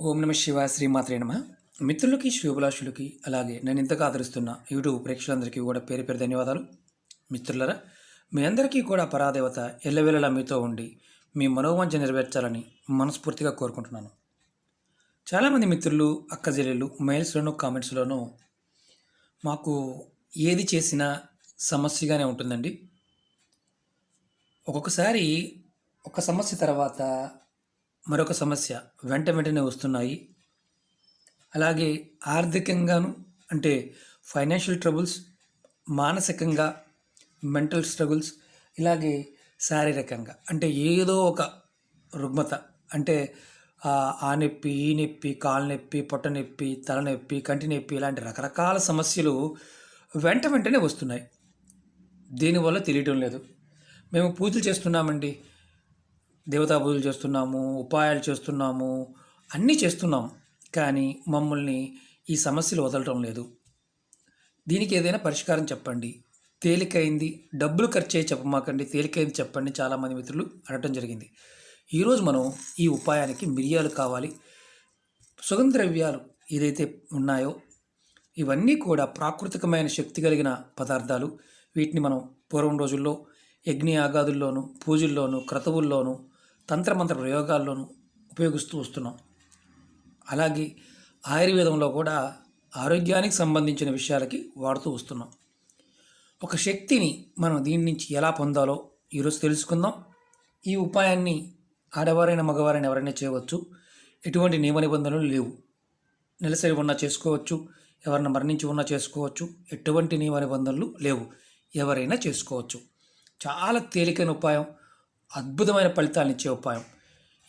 ఓం నమ శివ శ్రీమాత్రే నమ. మిత్రులకి శ్రీభిలాషులకి అలాగే నేను ఇంతగా ఆదరిస్తున్న యూట్యూబ్ ప్రేక్షకులందరికీ కూడా పేరు పేరు ధన్యవాదాలు. మిత్రులరా మీ అందరికీ కూడా పరాదేవత ఎల్లవేళలా మీతో ఉండి మీ మనోవంచ నెరవేర్చాలని మనస్ఫూర్తిగా కోరుకుంటున్నాను. చాలామంది మిత్రులు అక్క మెయిల్స్లోనూ కామెంట్స్లోనూ మాకు ఏది చేసినా సమస్యగానే ఉంటుందండి. ఒక్కొక్కసారి ఒక సమస్య తర్వాత మరొక సమస్య వెంట వెంటనే వస్తున్నాయి. అలాగే ఆర్థికంగాను అంటే ఫైనాన్షియల్ ట్రబుల్స్ మానసికంగా మెంటల్ స్ట్రగుల్స్ ఇలాగే శారీరకంగా అంటే ఏదో ఒక రుగ్మత అంటే ఆ నొప్పి ఈ నొప్పి కాలు నొప్పి పొట్ట నొప్పి తలనొప్పి కంటి నొప్పి ఇలాంటి రకరకాల సమస్యలు వెంట వెంటనే వస్తున్నాయి. దీనివల్ల తెలియటం లేదు. మేము పూజలు చేస్తున్నామండి. దేవతా పూజలు చేస్తున్నాము ఉపాయాలు చేస్తున్నాము అన్నీ చేస్తున్నాం. కానీ మమ్మల్ని ఈ సమస్యలు వదలటం లేదు. దీనికి ఏదైనా పరిష్కారం చెప్పండి. తేలికైంది డబ్బులు ఖర్చు అయ్యి చెప్పమాకండి. తేలికైంది చెప్పండి చాలామంది మిత్రులు అడగటం జరిగింది. ఈరోజు మనం ఈ ఉపాయానికి మిరియాలు కావాలి. సుగంధ ద్రవ్యాలు ఏదైతే ఉన్నాయో ఇవన్నీ కూడా ప్రాకృతికమైన శక్తి కలిగిన పదార్థాలు. వీటిని మనం పూర్వం రోజుల్లో యజ్ఞ యాగాదుల్లోనూ పూజల్లోనూ క్రతువుల్లోనూ తంత్రమంత్ర ప్రయోగాల్లోనూ ఉపయోగిస్తూ వస్తున్నాం. అలాగే ఆయుర్వేదంలో కూడా ఆరోగ్యానికి సంబంధించిన విషయాలకి వాడుతూ వస్తున్నాం. ఒక శక్తిని మనం దీని నుంచి ఎలా పొందాలో ఈరోజు తెలుసుకుందాం. ఈ ఉపాయాన్ని ఆడవారైన మగవారైన ఎవరైనా చేయవచ్చు. ఎటువంటి నియమ నిబంధనలు లేవు. నెలసరి ఉన్నా చేసుకోవచ్చు. ఎవరైనా మరణించి ఉన్నా చేసుకోవచ్చు. ఎటువంటి నియమ నిబంధనలు లేవు. ఎవరైనా చేసుకోవచ్చు. చాలా తేలికైన ఉపాయం. అద్భుతమైన ఫలితాలను ఇచ్చే ఉపాయం.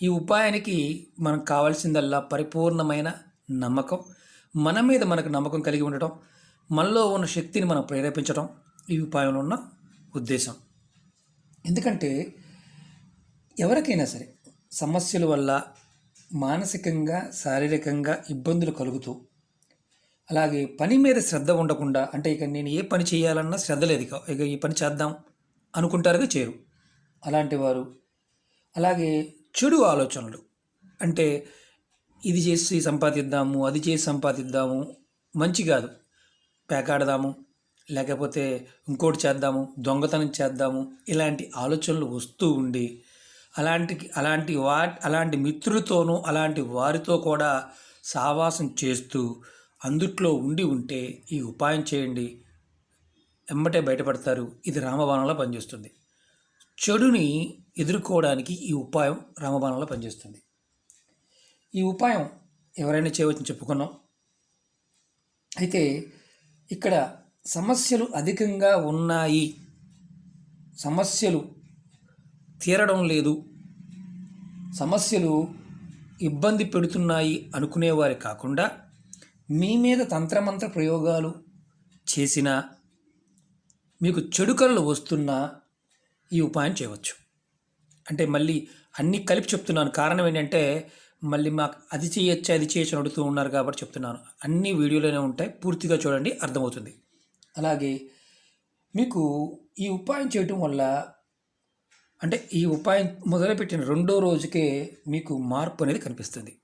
ఈ ఉపాయానికి మనకు కావాల్సిందల్లా పరిపూర్ణమైన నమ్మకం. మన మీద మనకు నమ్మకం కలిగి ఉండటం మనలో ఉన్న శక్తిని మనం ప్రేరేపించడం ఈ ఉపాయంలో ఉన్న ఉద్దేశం. ఎందుకంటే ఎవరికైనా సరే సమస్యల వల్ల మానసికంగా శారీరకంగా ఇబ్బందులు కలుగుతూ అలాగే పని మీద శ్రద్ధ ఉండకుండా అంటే ఇక నేను ఏ పని చేయాలన్నా శ్రద్ధ లేదు ఇక ఇక ఈ పని చేద్దాం అనుకుంటారుగా చేయరు అలాంటి వారు. అలాగే చెడు ఆలోచనలు. అంటే ఇది చేసి సంపాదిద్దాము అది చేసి సంపాదిద్దాము మంచి కాదు. పేకాడదాము లేకపోతే ఇంకోటి చేద్దాము దొంగతనం చేద్దాము ఇలాంటి ఆలోచనలు వస్తూ ఉండి అలాంటి అలాంటి వా అలాంటి మిత్రులతోనూ అలాంటి వారితో కూడా సావాసం చేస్తూ అందుట్లో ఉండి ఉంటే ఈ ఉపాయం చేయండి. ఎమ్మటే బయటపడతారు. ఇది రామబాణంలో పనిచేస్తుంది. చెడుని ఎదుర్కోవడానికి ఈ ఉపాయం రామబాణంలో పనిచేస్తుంది. ఈ ఉపాయం ఎవరైనా చేయవచ్చని చెప్పుకున్నాం. అయితే ఇక్కడ సమస్యలు అధికంగా ఉన్నాయి. సమస్యలు తీరడం లేదు. సమస్యలు ఇబ్బంది పెడుతున్నాయి అనుకునేవారు కాకుండా మీ మీద తంత్రమంత్ర ప్రయోగాలు చేసినా మీకు చెడు కళలు వస్తున్నా ఈ ఉపాయం చేయవచ్చు. అంటే మళ్ళీ అన్నీ కలిపి చెప్తున్నాను. కారణం ఏంటంటే మళ్ళీ మాకు అది చేయొచ్చు అది చేయొచ్చు అని అడుగుతూ ఉన్నారు కాబట్టి చెప్తున్నాను. అన్ని వీడియోలోనే ఉంటాయి. పూర్తిగా చూడండి అర్థమవుతుంది. అలాగే మీకు ఈ ఉపాయం చేయటం వల్ల అంటే ఈ ఉపాయం మొదలుపెట్టిన రెండో రోజుకే మీకు మార్పు అనేది కనిపిస్తుంది.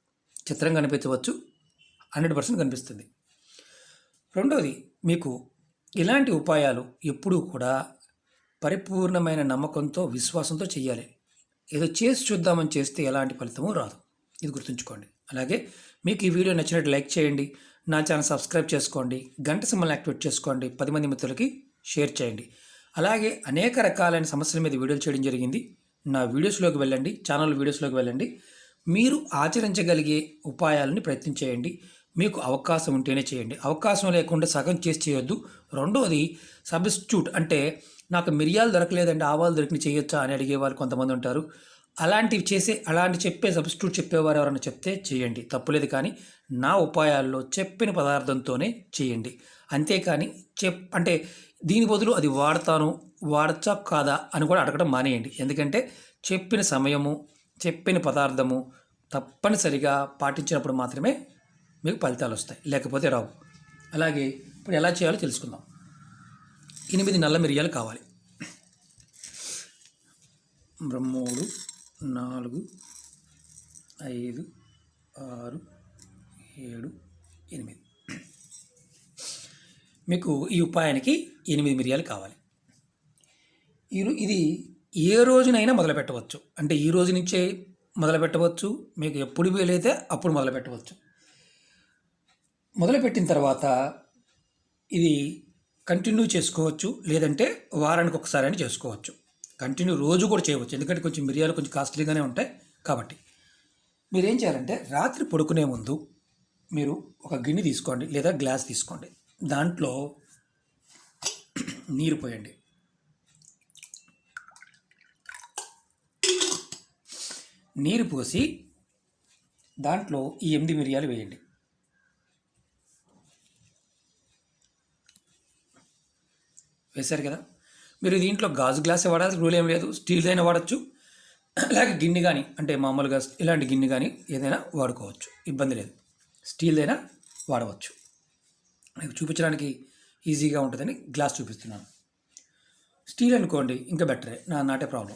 చిత్రంగా కనిపించవచ్చు. హండ్రెడ్ పర్సెంట్ కనిపిస్తుంది. రెండోది మీకు ఇలాంటి ఉపాయాలు ఎప్పుడూ కూడా పరిపూర్ణమైన నమ్మకంతో విశ్వాసంతో చేయాలి ఏదో చేసి చూద్దామని చేస్తే ఎలాంటి ఫలితము రాదు. ఇది గుర్తుంచుకోండి. అలాగే మీకు ఈ వీడియో నచ్చినట్టు లైక్ చేయండి. నా ఛానల్ సబ్స్క్రైబ్ చేసుకోండి. గంట సింబల్ యాక్టివేట్ చేసుకోండి. పది మంది మిత్రులకి షేర్ చేయండి. అలాగే అనేక రకాలైన సమస్యల మీద వీడియోలు చేయడం జరిగింది. నా వీడియోస్లోకి వెళ్ళండి. ఛానల్ వీడియోస్లోకి వెళ్ళండి. మీరు ఆచరించగలిగే ఉపాయాలని ప్రయత్నం చేయండి. మీకు అవకాశం ఉంటేనే చేయండి. అవకాశం లేకుండా సగం చేసి చేయొద్దు. రెండోది సబ్స్టిట్యూట్ అంటే నాకు మిరియాలు దొరకలేదండి ఆవాలు దొరికిన చేయొచ్చా అని అడిగేవారు కొంతమంది ఉంటారు. అలాంటివి చేసే అలాంటి చెప్పే సబ్స్టిట్యూట్ చెప్పేవారు ఎవరైనా చెప్తే చేయండి. తప్పులేదు కానీ నా ఉపాయాల్లో చెప్పిన పదార్థంతోనే చేయండి. అంతేకాని చెప్ అంటే దీని బదులు అది వాడతాను వాడచ్చా కాదా అని కూడా అడగడం మానేయండి. ఎందుకంటే చెప్పిన సమయము చెప్పిన పదార్థము తప్పనిసరిగా పాటించినప్పుడు మాత్రమే మీకు ఫలితాలు వస్తాయి. లేకపోతే రావు. అలాగే ఇప్పుడు ఎలా చేయాలో తెలుసుకుందాం. ఎనిమిది నల్ల మిరియాలు కావాలి. మూడు నాలుగు ఐదు ఆరు ఏడు ఎనిమిది. మీకు ఈ ఉపాయానికి ఎనిమిది మిరియాలు కావాలి. ఈ ఇది ఏ రోజునైనా మొదలు పెట్టవచ్చు అంటే ఈ రోజు నుంచే మొదలు పెట్టవచ్చు మీకు ఎప్పుడు వీలైతే అప్పుడు మొదలు పెట్టవచ్చు మొదలుపెట్టిన తర్వాత ఇది కంటిన్యూ చేసుకోవచ్చు లేదంటే వారానికి ఒకసారి అని చేసుకోవచ్చు. కంటిన్యూ రోజు కూడా చేయవచ్చు. ఎందుకంటే కొంచెం మిరియాలు కొంచెం కాస్ట్లీగానే ఉంటాయి కాబట్టి. మీరు ఏం చేయాలంటే రాత్రి పడుకునే ముందు మీరు ఒక గిన్నె తీసుకోండి లేదా గ్లాస్ తీసుకోండి. దాంట్లో నీరు పోయండి. నీరు పోసి దాంట్లో ఈ ఎనిమిది మిరియాలు వేయండి. వేశారు కదా? మీరు దీంట్లో గాజు గ్లాస్ వాడాలి రూల్ ఏం లేదు. స్టీల్ అయినా వాడచ్చు. అలాగే గిన్నె కానీ అంటే మామూలుగా ఇలాంటి గిన్నె కానీ ఏదైనా వాడుకోవచ్చు. ఇబ్బంది లేదు. స్టీల్ అయినా వాడవచ్చు. మీకు చూపించడానికి ఈజీగా ఉంటుందని గ్లాస్ చూపిస్తున్నాను. స్టీల్ అనుకోండి ఇంకా బెటరే. నా నాటే ప్రాబ్లం.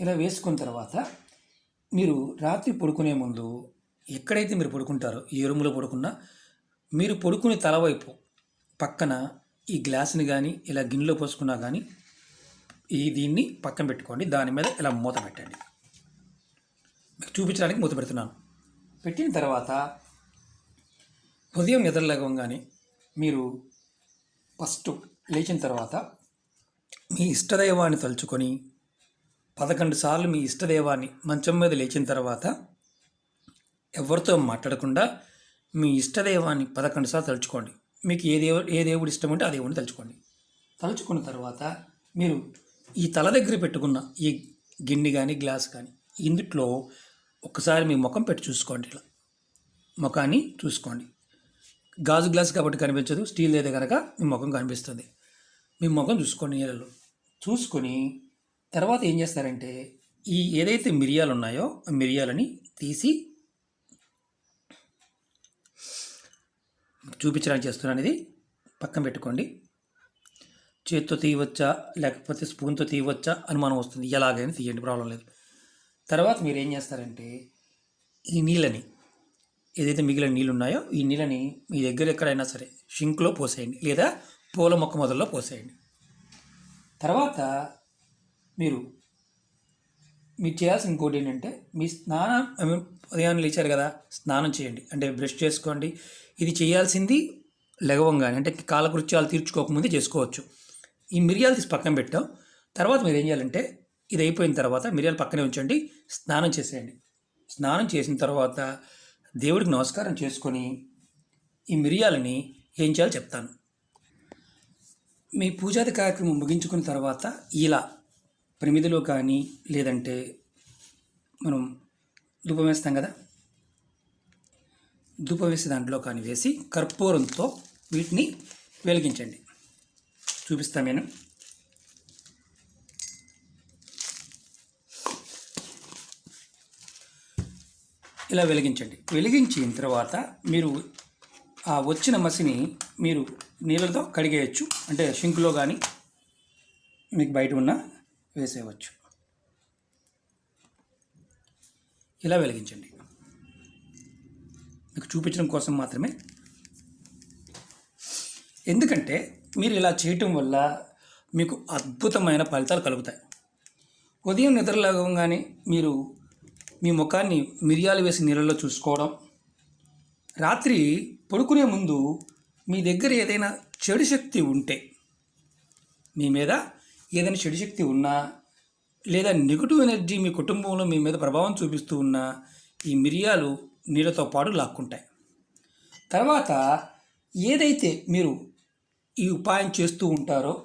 ఇలా వేసుకున్న తర్వాత మీరు రాత్రి పడుకునే ముందు ఎక్కడైతే మీరు పడుకుంటారో ఏ రూమ్లో పడుకున్నా మీరు పడుకునే తలవైపు పక్కన ఈ గ్లాస్ని కానీ ఇలా గిన్నెలో పోసుకున్నా కానీ ఈ దీన్ని పక్కన పెట్టుకోండి. దాని మీద ఇలా మూత పెట్టండి. మీకు చూపించడానికి మూత పెడుతున్నాను. పెట్టిన తర్వాత ఉదయం నిద్రలేగంగానే మీరు ఫస్ట్ లేచిన తర్వాత మీ ఇష్టదైవాన్ని తలుచుకొని పదకొండు సార్లు మీ ఇష్టదైవాన్ని మంచం మీద లేచిన తర్వాత ఎవరితో మాట్లాడకుండా మీ ఇష్టదైవాన్ని పదకొండు సార్లు తలుచుకోండి. మీకు ఏ దేవు ఏ దేవుడు ఇష్టం ఉంటే ఆ దేవుడిని తలుచుకోండి. తలుచుకున్న తర్వాత మీరు ఈ తల దగ్గర పెట్టుకున్న ఈ గిన్నె కానీ గ్లాస్ కానీ ఇందుట్లో ఒక్కసారి మీ ముఖం పెట్టి చూసుకోండి ఇలా. ముఖాన్ని చూసుకోండి. గాజు గ్లాస్ కాబట్టి కనిపించదు స్టీల్ అయితే కనుక మీ ముఖం కనిపిస్తుంది. మీ ముఖం చూసుకోండి నీళ్ళలో. చూసుకొని తర్వాత ఏం చేస్తారంటే ఈ ఏదైతే మిరియాలు ఉన్నాయో ఆ మిరియాలని తీసి చూపించడానికి చేస్తున్నాను ఇది పక్కన పెట్టుకోండి. చేత్తో తీయవచ్చా? లేకపోతే స్పూన్తో తీయవచ్చా? అనుమానం వస్తుంది. ఎలాగైనా తీయండి ప్రాబ్లం లేదు. తర్వాత మీరు ఏం చేస్తారంటే ఈ నీళ్ళని ఏదైతే మిగిలిన నీళ్ళు ఉన్నాయో ఈ నీళ్ళని మీ దగ్గర ఎక్కడైనా సరే షింక్లో పోసేయండి. లేదా పూల మొక్క మొదల్లో పోసేయండి. తర్వాత మీరు మీరు చేయాల్సిన ఇంకోటి ఏంటంటే మీ స్నానం ఉదయాన్నే లేచారు కదా స్నానం చేయండి. అంటే బ్రష్ చేసుకోండి. ఇది చేయాల్సింది లెగవంగానే అంటే కాలకృత్యాలు తీర్చుకోకముందే చేసుకోవచ్చు. ఈ మిరియాలు తీసి పక్కన పెట్టాం. తర్వాత మీరు ఏం చేయాలంటే ఇది అయిపోయిన తర్వాత మిరియాలు పక్కనే ఉంచండి స్నానం చేసేయండి. స్నానం చేసిన తర్వాత దేవుడికి నమస్కారం చేసుకొని ఈ మిరియాలని ఏం చేయాలో చెప్తాను. మీ పూజాది కార్యక్రమం ముగించుకున్న తర్వాత ఇలా ప్రమిదిలో కానీ లేదంటే మనం ధూపం వేస్తాం కదా ధూపం వేసి దాంట్లో కానీ వేసి కర్పూరంతో వీటిని వెలిగించండి. చూపిస్తాను నేను. ఇలా వెలిగించండి. వెలిగించిన తర్వాత మీరు ఆ వచ్చిన మసిని మీరు నీళ్ళతో కడిగేయచ్చు. అంటే షింకులో కానీ మీకు బయట ఉన్న వేసేయవచ్చు. ఇలా వెలిగించండి. చూపించడం కోసం మాత్రమే. ఎందుకంటే మీరు ఇలా చేయటం వల్ల మీకు అద్భుతమైన ఫలితాలు కలుగుతాయి. ఉదయం నిద్రలాగంగానే మీరు మీ ముఖాన్ని మిరియాలు వేసి నీళ్ళలో చూసుకోవడం. రాత్రి పడుకునే ముందు మీ దగ్గర ఏదైనా చెడు శక్తి ఉంటే మీ మీద ఏదైనా చెడు శక్తి ఉన్నా లేదా నెగిటివ్ ఎనర్జీ మీ కుటుంబంలో మీ మీద ప్రభావం చూపిస్తూ ఉన్నా ఈ మిరియాలు నీళ్ళతో పాటు లాక్కుంటాయి. తర్వాత ఏదైతే మీరు ఈ ఉపాయం చేస్తూ ఉంటారో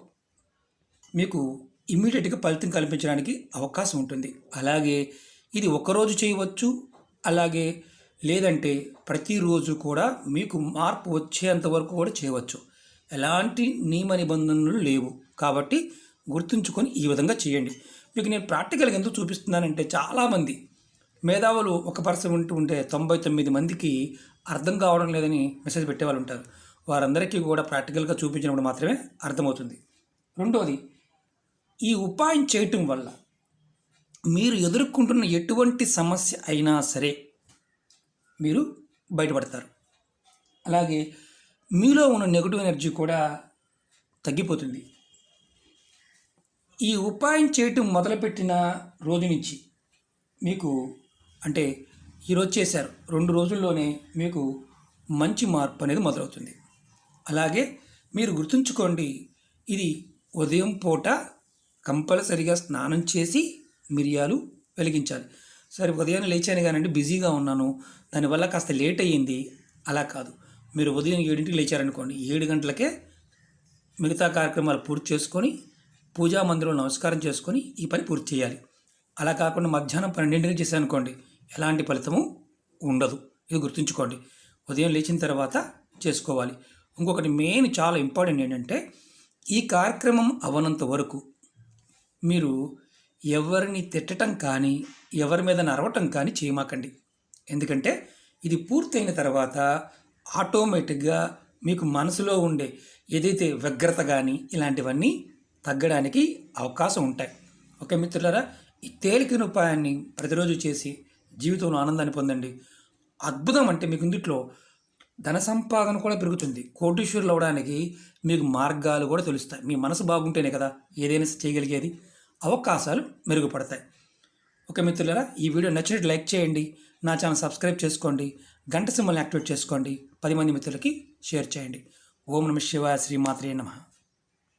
మీకు ఇమ్మీడియట్గా ఫలితం కల్పించడానికి అవకాశం ఉంటుంది. అలాగే ఇది ఒకరోజు చేయవచ్చు అలాగే లేదంటే ప్రతిరోజు కూడా మీకు మార్పు వచ్చేంత వరకు కూడా చేయవచ్చు. ఎలాంటి నియమ నిబంధనలు లేవు. కాబట్టి గుర్తుంచుకొని ఈ విధంగా చేయండి. మీకు నేను ప్రాక్టికల్గా ఎందుకు చూపిస్తున్నానంటే చాలామంది మేధావులు ఒక పర్సన్ ఉంటూ ఉంటే తొంభై తొమ్మిది మందికి అర్థం కావడం లేదని మెసేజ్ పెట్టేవాళ్ళు ఉంటారు. వారందరికీ కూడా ప్రాక్టికల్గా చూపించినప్పుడు మాత్రమే అర్థమవుతుంది. రెండోది ఈ ఉపాయం చేయటం వల్ల మీరు ఎదుర్కొంటున్న ఎటువంటి సమస్య అయినా సరే మీరు బయటపడతారు. అలాగే మీలో ఉన్న నెగిటివ్ ఎనర్జీ కూడా తగ్గిపోతుంది. ఈ ఉపాయం చేయటం మొదలుపెట్టిన రోజు నుంచి మీకు అంటే ఈరోజు చేశారు. రెండు రోజుల్లోనే మీకు మంచి మార్పు అనేది మొదలవుతుంది. అలాగే మీరు గుర్తుంచుకోండి ఇది ఉదయం పూట కంపల్సరిగా స్నానం చేసి మిరియాలు వెలిగించాలి. సరే ఉదయం లేచాను కానండి బిజీగా ఉన్నాను దానివల్ల కాస్త లేట్ అయ్యింది. అలా కాదు. మీరు ఉదయం ఏడింటికి లేచారనుకోండి ఏడు గంటలకే మిగతా కార్యక్రమాలు పూర్తి చేసుకొని పూజా మందిరంలో నమస్కారం చేసుకొని ఈ పని పూర్తి చేయాలి. అలా కాకుండా మధ్యాహ్నం పన్నెండింటికి చేశారనుకోండి ఎలాంటి ఫలితము ఉండదు. ఇది గుర్తుంచుకోండి. ఉదయం లేచిన తర్వాత చేసుకోవాలి. ఇంకొకటి మెయిన్ చాలా ఇంపార్టెంట్ ఏంటంటే ఈ కార్యక్రమం అవనంత వరకు మీరు ఎవరిని తిట్టడం కానీ ఎవరి మీద నరవటం కానీ చేయమాకండి. ఎందుకంటే ఇది పూర్తయిన తర్వాత ఆటోమేటిక్గా మీకు మనసులో ఉండే ఏదైతే వ్యగ్రత కానీ ఇలాంటివన్నీ తగ్గడానికి అవకాశం ఉంటాయి. ఓకే మిత్రులారా ఈ తేలికైన ఉపాయాన్ని ప్రతిరోజు చేసి జీవితంలో ఆనందాన్ని పొందండి. అద్భుతం అంటే మీకు ఇందుట్లో ధన సంపాదన కూడా పెరుగుతుంది. కోటీశ్వరులు అవడానికి మీకు మార్గాలు కూడా తెలుస్తాయి. మీ మనసు బాగుంటేనే కదా ఏదైనా చేయగలిగేది. అవకాశాలు మెరుగుపడతాయి. ఓకే మిత్రులారా ఈ వీడియో నచ్చినట్టు లైక్ చేయండి. నా ఛానల్ సబ్స్క్రైబ్ చేసుకోండి. గంట సింబల్ని యాక్టివేట్ చేసుకోండి. పది మంది మిత్రులకి షేర్ చేయండి. ఓం నమ శివాయ శ్రీమాత్రే నమః.